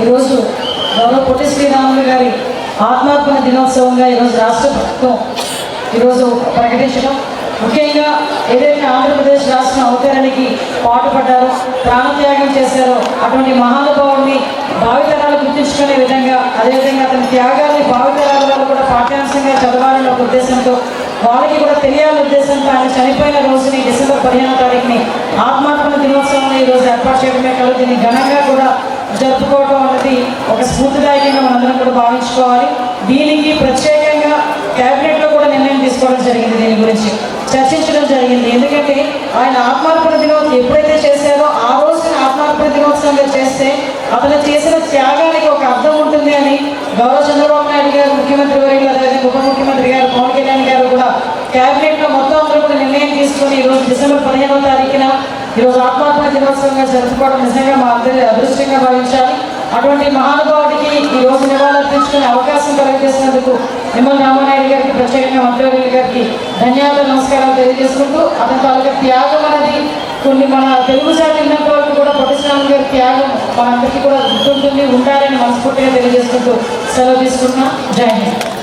ఈరోజు గౌరవ పొట్టి శ్రీరాములు గారి ఆత్మార్పణ దినోత్సవంగా ఈరోజు రాష్ట్ర ప్రభుత్వం ఈరోజు ప్రకటించడం. ముఖ్యంగా ఏదైతే ఆంధ్రప్రదేశ్ రాష్ట్రం అవతరణకి పాటుపడ్డారో ప్రాణత్యాగం చేశారో అటువంటి మహానుభావుడిని భావితరాలు గుర్తించుకునే విధంగా అదేవిధంగా అతని త్యాగాన్ని భావితరాల వాళ్ళు కూడా పాఠ్యాంశంగా చదవాలనే ఒక ఉద్దేశంతో వాళ్ళకి కూడా తెలియాలనే ఉద్దేశంతో ఆయన చనిపోయిన రోజుని డిసెంబర్ పదిహేనో తారీఖుని ఆత్మార్పణ దినోత్సవం ఈరోజు ఏర్పాటు చేయడమే కాదు దీన్ని ఘనంగా కూడా జరుపుకోవడం స్ఫూర్తిదాయకంగా మనందరం కూడా భావించుకోవాలి. దీనికి ప్రత్యేకంగా క్యాబినెట్లో కూడా నిర్ణయం తీసుకోవడం జరిగింది దీని గురించి. చర్చించడం జరిగింది. ఎందుకంటే ఆయన ఆత్మార్పణ దినోత్సవం ఎప్పుడైతే చేశారో ఆ రోజున ఆత్మార్పణ దినోత్సవంగా చేస్తే అతను చేసిన త్యాగానికి ఒక అర్థం ఉంటుంది అని గౌరవ చంద్రబాబు నాయుడు గారు ముఖ్యమంత్రి వర్యులు అలాగే ఉప ముఖ్యమంత్రి గారు పవన్ కళ్యాణ్ గారు కూడా క్యాబినెట్లో మొత్తం అందరూ కూడా నిర్ణయం తీసుకొని ఈరోజు డిసెంబర్ పదిహేనవ తారీఖున ఈరోజు ఆత్మార్పణ దినోత్సవంగా జరుపుకోవడం నిజంగా మా అందరి అదృష్టంగా భావించాలి. అటువంటి మహానుభావ ఈరోజు రోజు నివాళులర్పించుకునే అవకాశం కలగజేసినందుకు నిమ్మల రామానాయుడు గారికి ప్రత్యేకంగా మంత్రివర్యులు గారికి ధన్యవాదాలు నమస్కారాలు తెలియజేసుకుంటూ అతని తాలూకా త్యాగం అనేది కొన్ని మన తెలుగు జాతి ఉన్నంత వరకు కూడా పొట్టిశ్రామ గారి త్యాగం మనందరికీ కూడా గుర్తుంటుంది ఉంటారని మనస్ఫూర్తిగా తెలియజేసుకుంటూ సెలవు తీసుకుంటున్నాం. జై హింద్.